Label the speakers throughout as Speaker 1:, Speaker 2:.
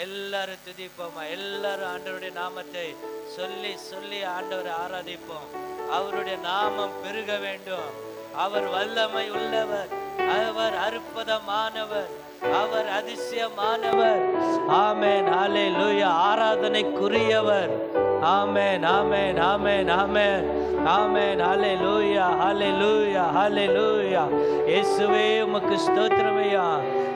Speaker 1: எல்லாரும் துதிப்போமா? எல்லாரும் ஆண்டவருடைய நாமத்தை சொல்லி சொல்லி ஆண்டவரை ஆராதிப்போம். அவருடைய நாமம் பெருக வேண்டும். அவர் வல்லமை உள்ளவர். அவர் அற்புதமானவர். அவர் அதிசயமானவர். ஆமென். ஹalleluya. ஆராதனைக்குரியவர். ஆமேன் ஆமேன் ஆமேன் ஆமேன். ஆமை ஹாலே லூயா ஹalleluya. லூயா இயேசுவே உமக்கு ஸ்தோத்திரமையா.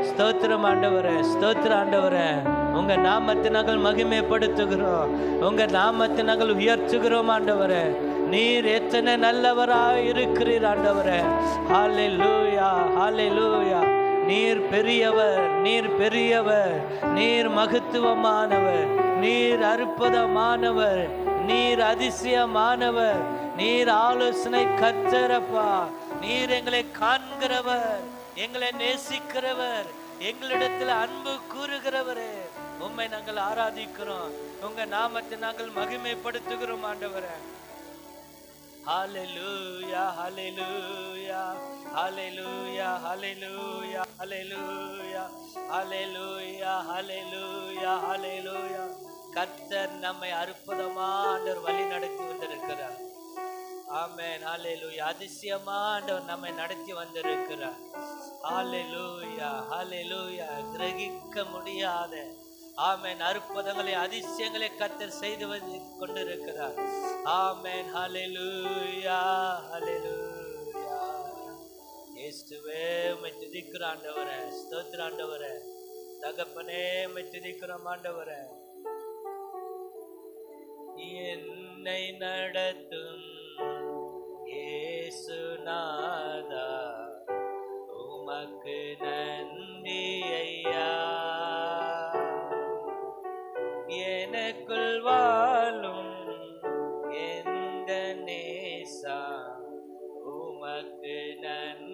Speaker 1: ஸ்தோத்திரம் ஆண்டவரே ஸ்தோத்திர ஆண்டவரே. உங்க நாமத்தை நாங்கள் மகிமைப்படுத்துகிறோம். உங்க நாமத்தை நாங்கள் உயர்த்துகிறோம் ஆண்டவரே. நீர் எத்தனை நல்லவராய் இருக்கிறீர் ஆண்டவரே. ஹalleluya ஹalleluya. நீர் பெரியவர் நீர் பெரியவர். நீர் மகத்துவமானவர். நீர் அற்புதமானவர். நீர் அதிசயமானவர். நீர் ஆலோசனை கத்தரப்பா நீர் எங்களை காண்கிறவர் எங்களை நேசிக்கிறவர் எங்களிடத்தில் அன்பு கூறுகிறவரே. உண்மை நாங்கள் ஆராதிக்கிறோம். உங்க நாமத்தை நாங்கள் மகிமைப்படுத்துகிறோம் ஆண்டவரே. Hallelujah, hallelujah, hallelujah, hallelujah, hallelujah, hallelujah, hallelujah, hallelujah. கர்த்தர் நம்மை அற்புதமான ஒரு வழி நடத்தி வந்திருக்கிறார். ஆமேன். ஹalleluya. அதிசயமா ஆண்டவர் நம்மை நடத்தி வந்திருக்கிறார். ஹalleluya. ஹalleluya. கிரகிக்க முடியாத ஆமேன் அற்புதங்களை அதிசயங்களை கத்தர் செய்து வந்து கொண்டிருக்கிறார். ஆமேன். ஹalleluya. ஹalleluya. இயேசுவே உம்மை துதிக்கிற ஆண்டவரே ஸ்தோத்திர ஆண்டவரே. தகப்பனே உம்மை துதிக்கிறோம் ஆண்டவரே. என்னை நடத்தும் இயேசுநாதா உமக்கு நன்றி ஐயா. எனக்குள் வாழும் எந்த நேசா உமக்கு நன்றி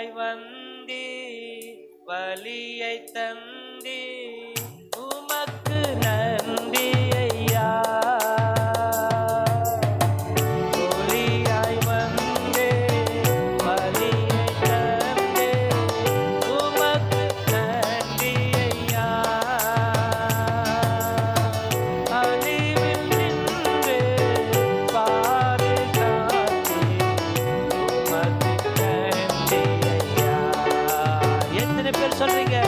Speaker 1: வந்தாய் வந்தி வலியை resolver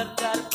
Speaker 1: alertar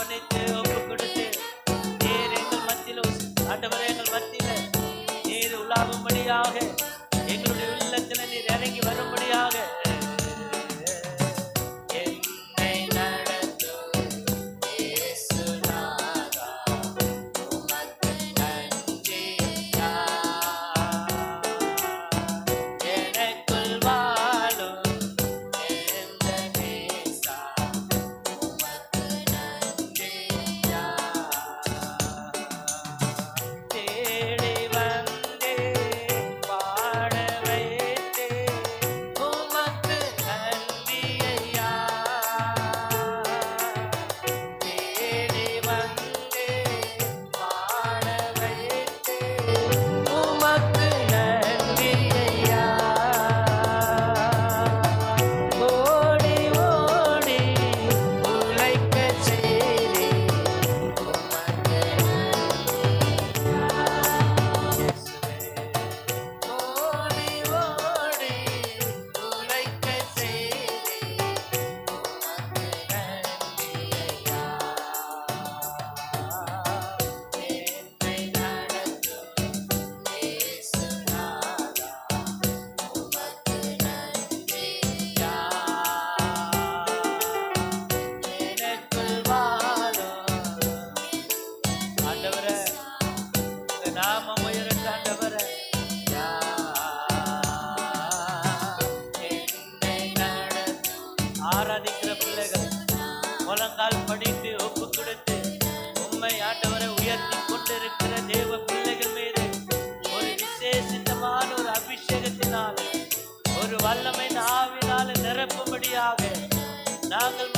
Speaker 1: பாவத்தால் படித்து ஒப்பு கொடுத்து உண்மை ஆண்டவரை உயர்த்தி கொண்டிருக்கிற தேவ பிள்ளைகள் மீது ஒரு விசேஷித்தமான ஒரு அபிஷேகத்தினால் ஒரு வல்லமை ஆவினால நிரப்பும்படியாக நாங்கள்